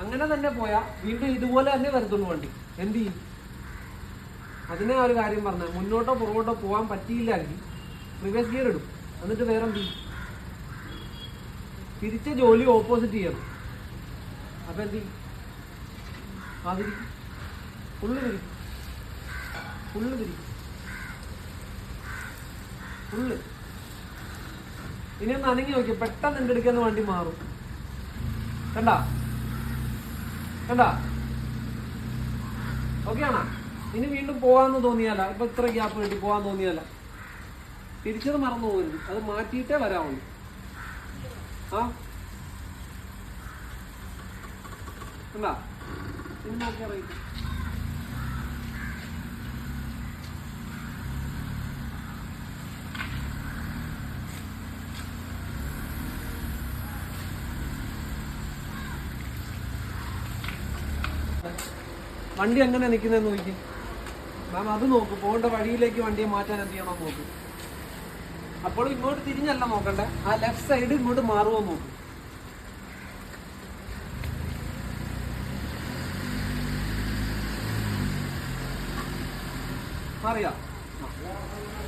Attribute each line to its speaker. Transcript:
Speaker 1: അങ്ങനെ തന്നെ പോയാൽ വീണ്ടും ഇതുപോലെ തന്നെ വരത്തുള്ളൂ വണ്ടി. എന്ത് ചെയ്യും? അതിനെ ഒരു കാര്യം പറഞ്ഞ മുന്നോട്ടോ പുറകോട്ടോ പോകാൻ പറ്റിയില്ലെങ്കിൽ റിവേഴ്സ് ഗിയർ ഇടും. എന്നിട്ട് വേറെ എന്ത് ചെയ്യും? തിരിച്ച ജോലി ഓപ്പോസിറ്റ് ചെയ്യണം. അപ്പൊ എന്ത് ചെയ്യും? അതിരിക്കും ഫുള്ള് തിരിക്കും. ഫുള്ള് തിരിക്കും. ഫുള്ള് ഇനി ഒന്ന് അനങ്ങി നോക്കി പെട്ടെന്ന് എന്റെ അടുക്കുന്ന വണ്ടി മാറും. കണ്ടാ? കണ്ടാ? ഓക്കെ ആണോ? ഇനി വീണ്ടും പോകാന്ന് തോന്നിയാല? ഇപ്പൊ ഇത്ര ഗ്യാപ്പ് കിട്ടി പോകാൻ തോന്നിയാല? തിരിച്ചത് മറന്നു പോകരുത്. അത് മാറ്റിയിട്ടേ വരാവുള്ളൂ. ആ? കണ്ടാ? ഇനി നോക്കിയാ വണ്ടി എങ്ങനെ നിൽക്കുന്നതെന്ന് നോക്കി. മാം അത് നോക്ക്. പോകേണ്ട വഴിയിലേക്ക് വണ്ടിയെ മാറ്റാൻ എന്ത് ചെയ്യണം നോക്ക്. അപ്പോൾ ഇങ്ങോട്ട് തിരിഞ്ഞല്ല നോക്കണ്ട? ആ ലെഫ്റ്റ് സൈഡ് ഇങ്ങോട്ട് മാറുമോ നോക്ക്. മാറിയാ? ആ.